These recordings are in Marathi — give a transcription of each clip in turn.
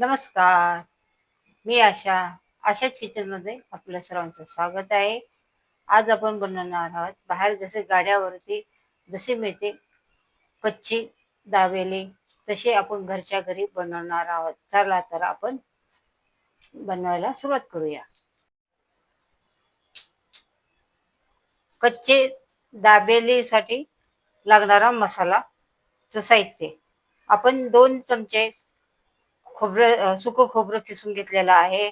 नमस्कार. मी आशा आशाच किचनमध्ये आपल्या सर्वांचं स्वागत आहे. आज आपण बनवणार आहोत बाहेर जसे गाड्यावरती जसे मिळते कच्ची दाबेली तसे आपण घरच्या घरी बनवणार आहोत. चला तर आपण बनवायला सुरुवात करूया. कच्चे दाबेलीसाठी लागणारा मसाला साहित्य आपण दोन चमचे खोबरं सुकं खोबरं किसून घेतलेलं आहे.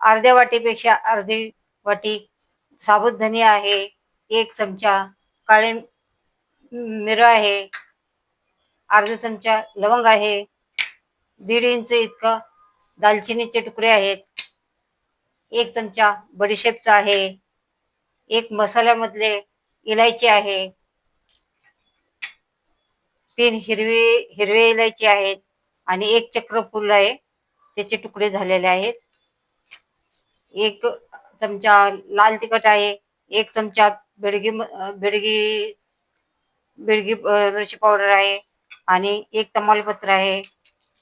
अर्ध्या वाटीपेक्षा अर्धी वाटी साबुत धनी आहे. एक चमचा काळे मिर आहे. अर्धा चमचा लवंग आहे. दीड इंच इतकं दालचिनीचे तुकडे आहेत. एक चमचा बडीशेपचा आहे. एक मसाल्यामधले इलायची आहे. तीन हिरवी हिरवे इलायची आहेत. आणि एक चक्र फुल आहे. त्याचे तुकडे झालेले आहेत. एक चमचा लाल तिखट आहे. एक चमचा बेडगी बेडगी बेडगी मिरची पावडर आहे. आणि एक तमालपत्र आहे.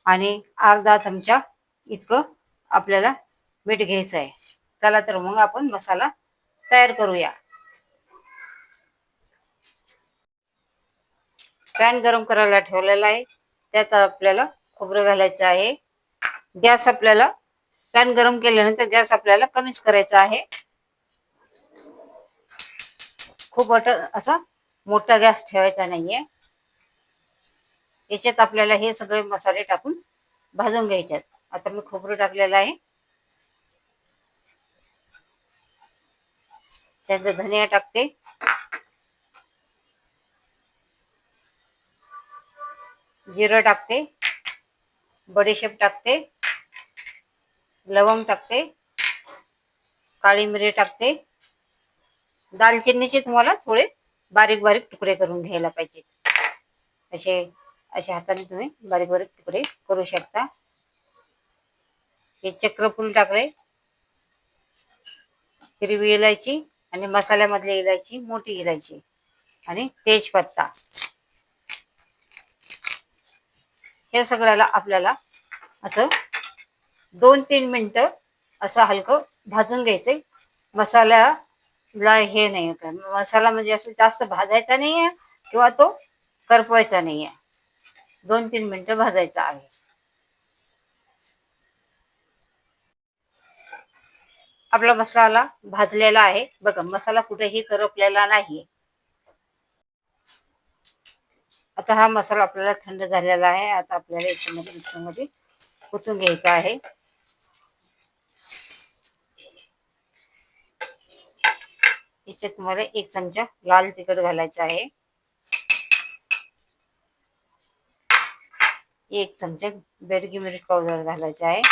आणि अर्धा चमचा इतकं आपल्याला मीठ घ्यायचं आहे. चला तर मग आपण मसाला तयार करूया. पॅन गरम करायला ठेवलेला आहे. त्यात आपल्याला खोबरं घालायचं आहे. गॅस आपल्याला पॅन गरम केल्यानंतर गॅस आपल्याला कमीच करायचा आहे. खूप अट असा मोठा गॅस ठेवायचा नाहीये. याच्यात आपल्याला हे सगळे मसाले टाकून भाजून घ्यायच्यात आता मी खोबरं टाकलेलं आहे. त्यात धनिया टाकते. जिरं टाकते. बडीशेप टाकते लवंग टाकते काळी मिरी टाकते. दालचिनीचे तुम्हाला थोडे बारीक बारीक तुकडे करून घ्यायला पाहिजे. असे अशा हाताने तुम्ही बारीक बारीक तुकडे करू शकता. हे चक्रफूल टाकले हिरवी इलायची आणि मसाल्यामधली इलायची मोठी इलायची आणि तेजपत्ता. हे सगळ्याला आपल्याला असं दोन तीन मिनटं असं हलकं भाजून घ्यायचंय. मसाल्याला हे नाही मसाला म्हणजे असं जास्त भाजायचा नाहीये किंवा तो करपवायचा नाहीये. दोन तीन मिनिटं भाजायचा आहे. आपला मसाला भाजलेला आहे. बघा मसाला कुठेही करपलेला नाहीये. आता हा मसाला आपल्याला थंड झालेला आहे. आता आपल्याला याच्यामध्ये मिक्सरमध्ये कुचून घ्यायचा आहे? याच्यात तुम्हाला एक चमचा लाल तिखट घालायचा आहे. एक चमचा बेडगी मिरच पावडर घालायचा आहे.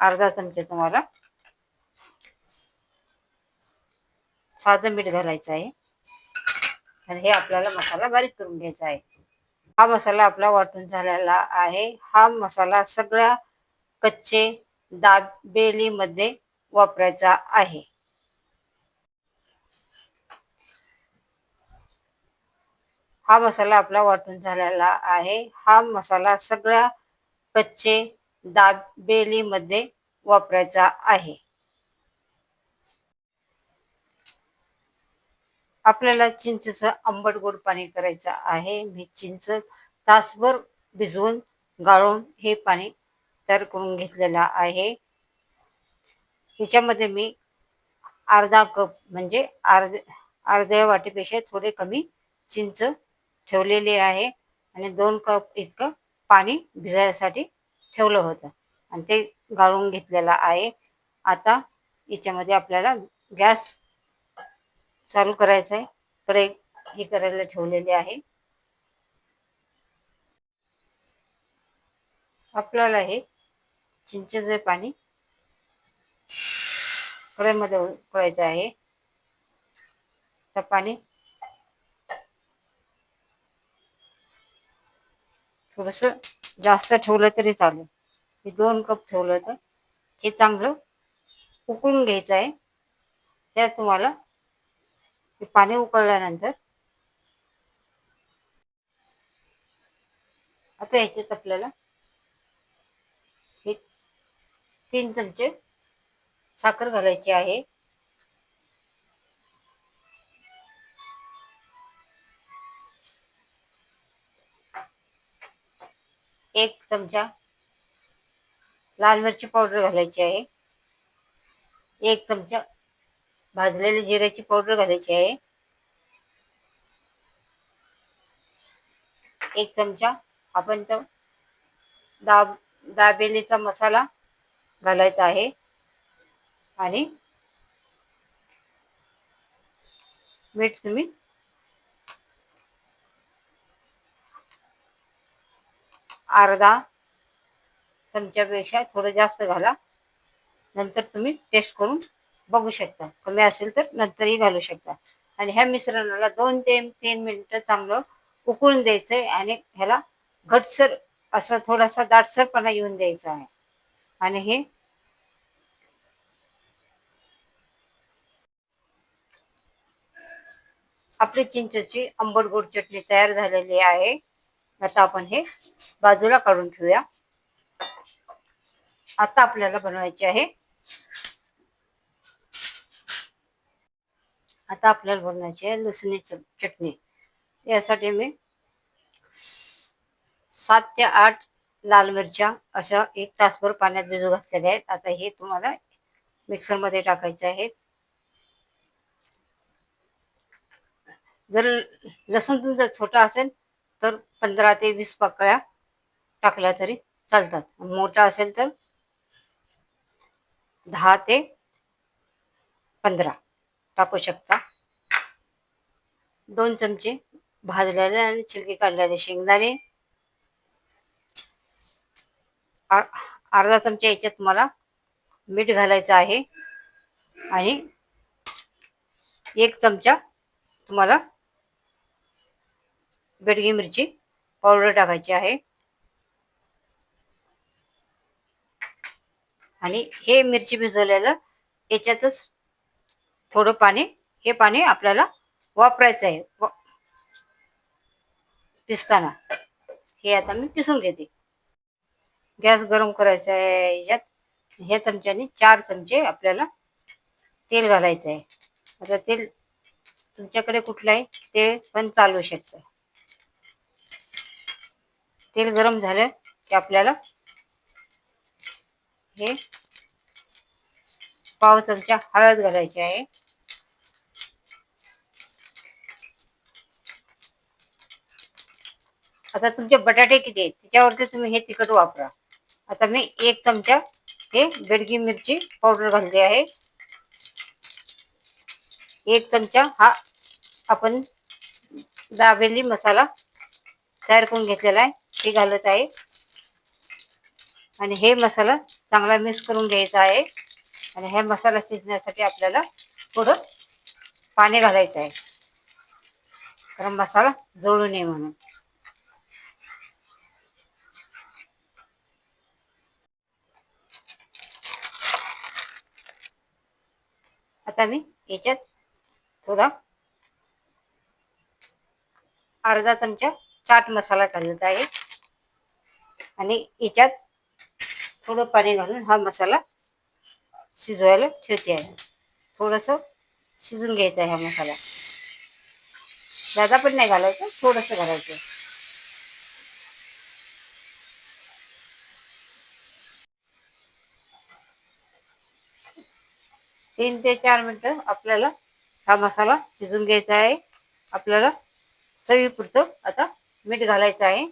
अर्धा चमचा तुम्हाला साधं मीठ घालायचं आहे. आणि हे आपल्याला मसाला बारीक करून घ्यायचा आहे. हा मसाला आपला वाटून झालेला आहे. हा मसाला सगळ्या कच्चे दाबेलीमध्ये वापरायचा आहे. हा मसाला आपला वाटून झालेला आहे. हा मसाला सगळ्या कच्चे दाबेलीमध्ये वापरायचा आहे. आपल्याला चिंचेचं आंबट गोड पाणी करायचं आहे. मी चिंच तासभर भिजवून गाळून हे पाणी तयार करून घेतलेलं आहे. ह्याच्यामध्ये मी अर्धा कप म्हणजे अर्ध अर्ध्या वाटीपेक्षा थोडे कमी चिंच ठेवलेली आहे. आणि दोन कप इतकं पाणी भिजायसाठी ठेवलं होतं. आणि ते गाळून घेतलेलं आहे. आता याच्यामध्ये आपल्याला गॅस चालू करायचं आहे कडे हे करायला ठेवलेले आहे. आपल्याला हे चिंचेचे पाणी कढईमध्ये उकळायचं आहे. तर पाणी थोडस जास्त ठेवलं तरी चालेल. हे दोन कप ठेवलं तर हे चांगलं उकळून घ्यायचं आहे. त्यात तुम्हाला पाणी उकळल्यानंतर आता याच्यात आपल्याला हे तीन चमचे साखर घालायची आहे. एक चमचा लाल मिरची पावडर घालायची आहे. एक चमचा भाजलेली जिऱ्याची पावडर घालायची आहे. एक चमचा आपण तो दाब दाबेलीचा मसाला घालायचा आहे. आणि मीठ तुम्ही अर्धा चमच्यापेक्षा थोडं जास्त घाला. नंतर तुम्ही टेस्ट करून बघू शकता. कमी असेल तर नंतरही घालू शकता. आणि ह्या मिश्रणाला दोन ते तीन मिनिटं चांगलं उकळून द्यायचं आहे आणि ह्याला घटसर असा थोडासा दाटसरपणा येऊन द्यायचा आहे. आणि हे आपली चिंचची आंबट गोड चटणी तयार झालेली आहे. आता आपण हे बाजूला काढून ठेवूया. आता आपल्याला बनवायचे आहे आता आपल्याला बनवायची आहे लसणीची चटणी. यासाठी मी सात ते आठ लाल मिरच्या अशा एक तासभर पाण्यात भिजू घातलेल्या आहेत. आता हे तुम्हाला मिक्सरमध्ये टाकायचे आहेत. जर लसूण तुमचा छोटा असेल तर पंधरा ते वीस पाकळ्या टाकल्या तरी चालतात. मोठा असेल तर दहा ते पंधरा. टाकू शकता. दोन चमचे भाजलेले आणि छिलके काढलेले शेंगदाणे. अर्धा चमचा याच्यात तुम्हाला मीठ घालायचं आहे. आणि एक चमचा तुम्हाला बेडगी मिरची पावडर टाकायची आहे. आणि हे मिरची भिजवलेलं याच्यातच थोडं पाणी हे पाणी आपल्याला वापरायचं आहे. पिसताना. हे आता मी पिसून घेते. गॅस गरम करायचा आहे याच्यात. ह्या चमच्याने चार चमचे आपल्याला तेल घालायचं आहे. आता तेल तुमच्याकडे कुठलं आहे ते पण चालू शकतं. तेल गरम झालं की आपल्याला हे पाव चमचा हळद घालायची आहे. आता तुमचे बटाटे किती आहेत? त्याच्यावरती तुम्ही हे तिखट वापरा. आता मी एक चमचा हे बेडगी मिरची पावडर घालते आहे. एक चमचा हा आपण दाबेली मसाला तयार करून घेतलेला आहे. ते घालत आहे. आणि हे मसाला चांगला मिक्स करून घ्यायचा आहे. आणि हे मसाला शिजण्यासाठी आपल्याला थोडं पाणी घालायचं आहे. कारण मसाला जोडू नये म्हणून. आता मी याच्यात थोडा अर्धा चमचा चाट मसाला घालत आहे. आणि याच्यात थोडं पाणी घालून हा मसाला शिजवायला ठेवते आहे. थोडंसं शिजून घ्यायचं आहे हा मसाला. दादा पण नाही घालायचं थोडंसं घालायचं तीन ते चार मिनटं आपल्याला हा मसाला शिजून घ्यायचा आहे. आपल्याला चवीपुरतं आता मीठ घालायचं आहे.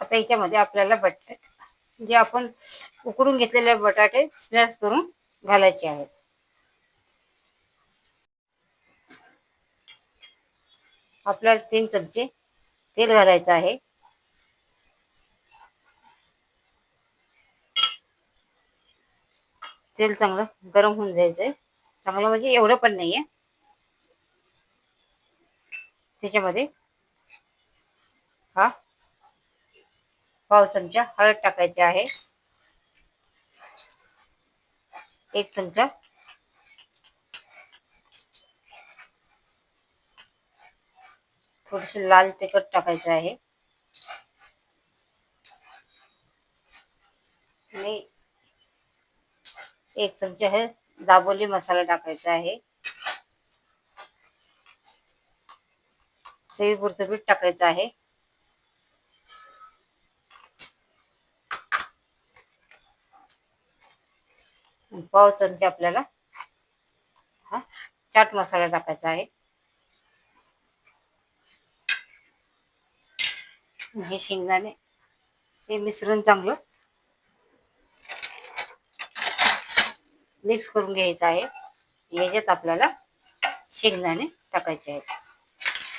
आता याच्यामध्ये आपल्याला बटाटे जे आपण उकडून घेतलेले बटाटे स्मॅश करून घालायचे आहेत. आपल्याला तीन चमचे तेल घालायचं आहे. तेल चांगलं गरम होऊन जायचंय. चांगलं म्हणजे एवढं पण नाहीये. त्याच्यामध्ये हा पाव चमचा टाकायची आहे. एक चमचा. थोडीशी लाल तिखट आणि एक चमचा हे दाबोली मसाला टाकायचा आहे. चवीपुरतं आहे. पाव चमचे आपल्याला हा चाट मसाला टाकायचा आहे. हे शेंगदाणे हे मिश्रण चांगलं मिक्स करून घ्यायचं आहे. याच्यात आपल्याला शेंगदाणे टाकायचे आहेत.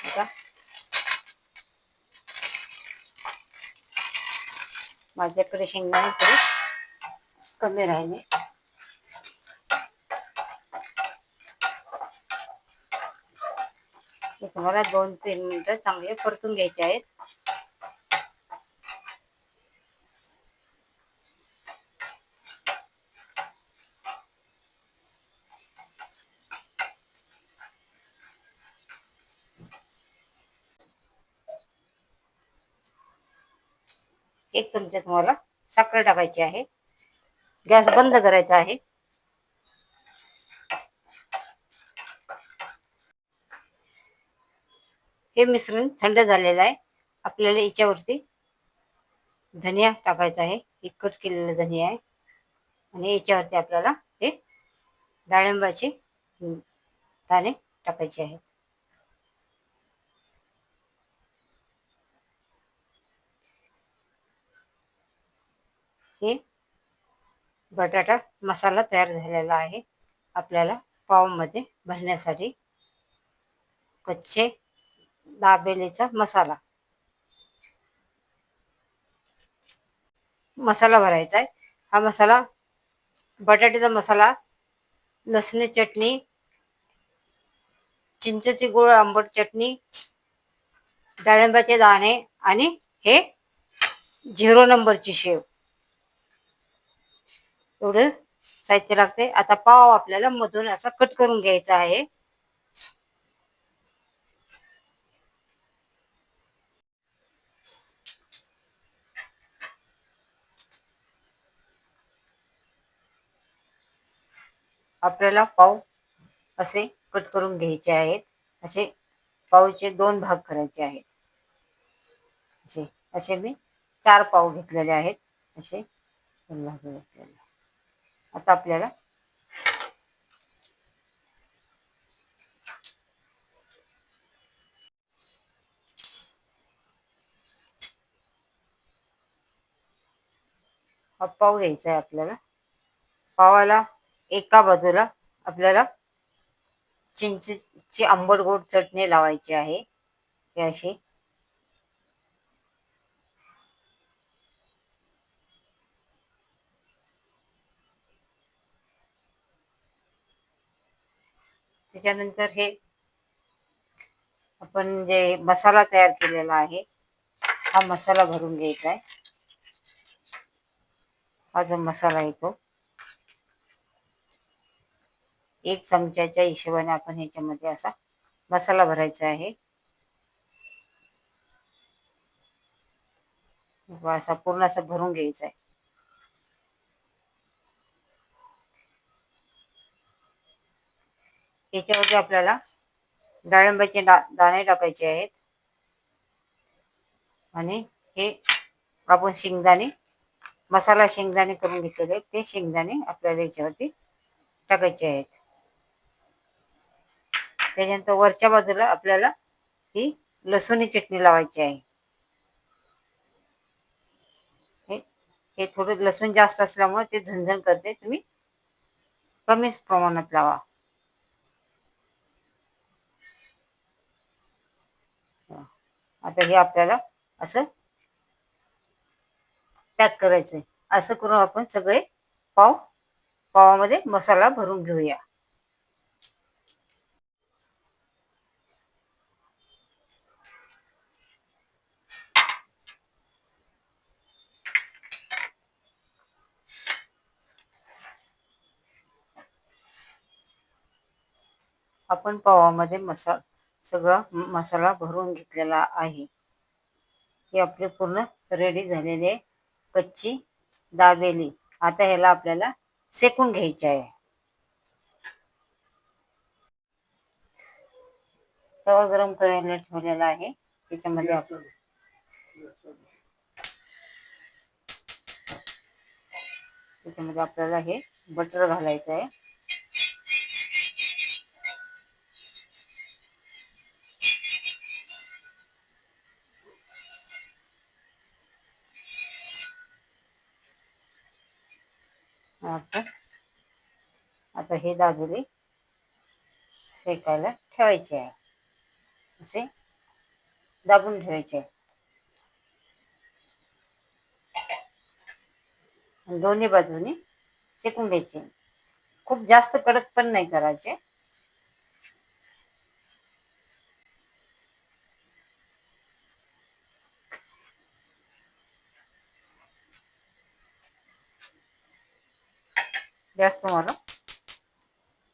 आता माझ्याकडे शेंगदाणे थोडे कमी राहिले. हे तुम्हाला दोन तीन मिनिटं चांगले परतून घ्यायचे आहेत. एक चमचा तुम्हाला साखर टाकायची आहे. गॅस बंद करायचा आहे. हे मिश्रण थंड झालेलं आहे. आपल्याला याच्यावरती धनिया टाकायचा आहे. हे कट केलेला धनिया आहे. आणि याच्यावरती आपल्याला हे डाळिंबाचे दाणे टाकायचे आहेत. हे बटाटा मसाला तयार झालेला आहे. आपल्याला पावमध्ये भरण्यासाठी कच्चे दाबेलीचा मसाला. मसाला भरायचा आहे. हा मसाला बटाट्याचा मसाला लसणी चटणी चिंचेची गोळ आंबट चटणी डाळिंबाचे दाणे आणि हे झिरो नंबरची शेव. एवढं साहित्य लागते आता पाव आपल्याला मधून असा कट करून घ्यायचा आहे. आपल्याला पाव असे कट करून घ्यायचे आहेत. असे पावचे दोन भाग करायचे आहेत. असे असे मी चार पाव घेतलेले आहेत. असे दोन भाग घेतलेले आता आपल्याला हा पाव घ्यायचा आहे आपल्याला. पावाला एका बाजूला आपल्याला चिंचेची आंबट गोड चटणी लावायची आहे. अशी. त्याच्यानंतर हे आपण जे मसाला तयार केलेला आहे हा मसाला भरून घ्यायचा आहे. हा जो मसाला आहे तो. एक चमच्याच्या हिशोबाने आपण ह्याच्यामध्ये असा मसाला भरायचा आहे. असा पूर्ण असा भरून घ्यायचा आहे. याच्यावरती आपल्याला डाळिंबाचे डा दाणे टाकायचे आहेत. आणि हे आपण शेंगदाणे मसाला शेंगदाणे करून घेतलेले ते शेंगदाणे आपल्याला याच्यावरती टाकायचे आहेत. त्याच्यानंतर वरच्या बाजूला आपल्याला ही लसूणी चटणी लावायची आहे. हे थोडं लसूण जास्त असल्यामुळे ते झणझण करते. तुम्ही कमीच प्रमाणात लावा. आता हे आपल्याला असं पॅक करायचं असं करून आपण सगळे पाव पावामध्ये मसाला भरून घेऊया. आपण पावामध्ये मसा सगळा मसाला भरून घेतलेला आहे. हे आपले पूर्ण रेडी झालेले कच्ची दाबेली. आता ह्याला आपल्याला सेकून घ्यायचे आहे. तवा गरम करायला ठेवलेला आहे. त्याच्यामध्ये आपण त्याच्यामध्ये आपल्याला हे बटर घालायचं आहे. आता आता हे दाबुले शेकायला ठेवायचे आहे. असे दाबून ठेवायचे आहे. दोन्ही बाजूनी शेकून घ्यायचे खूप जास्त कडक पण नाही करायचे. गॅस तुम्हाला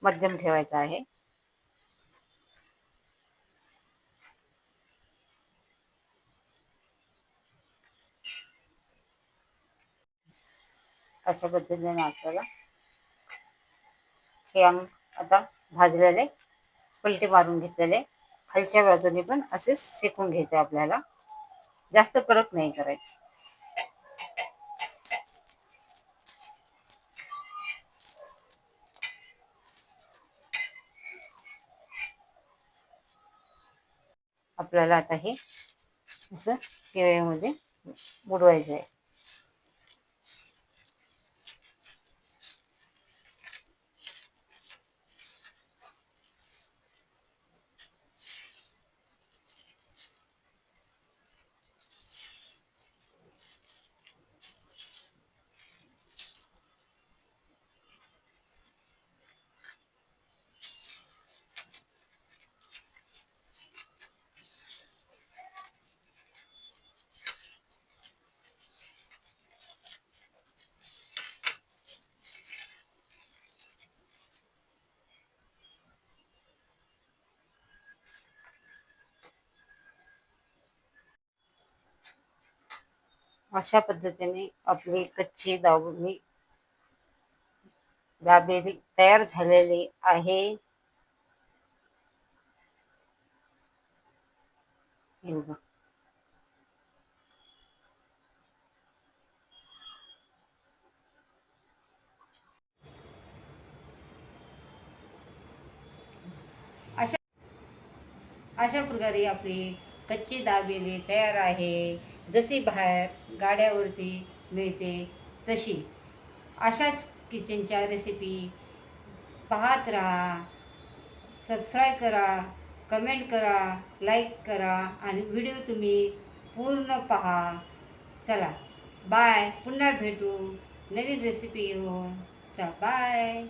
मध्यम ठेवायचा आहे. अशा पद्धतीने आपल्याला हे अंग आता भाजलेले पलटी मारून घेतलेले खालच्या बाजूने पण असेच सेकून घ्यायचे आपल्याला. जास्त कडक नाही करायचे. आपल्याला आता हे असं शेवयामध्ये बुडवायचं आहे. अशा पद्धतीने आपली कच्ची दाबेली दाबेली तयार झालेली आहे. अशा अशा प्रकारे आपली कच्ची दाबेली तयार आहे. जशी बाहेर गाड्यावरती मिळते तशी. अशाच किचनच्या रेसिपी पाहत राहा. सबस्क्राईब करा कमेंट करा लाईक करा आणि व्हिडिओ तुम्ही पूर्ण पहा. चला बाय पुन्हा भेटू. नवीन रेसिपी घेऊन. चला बाय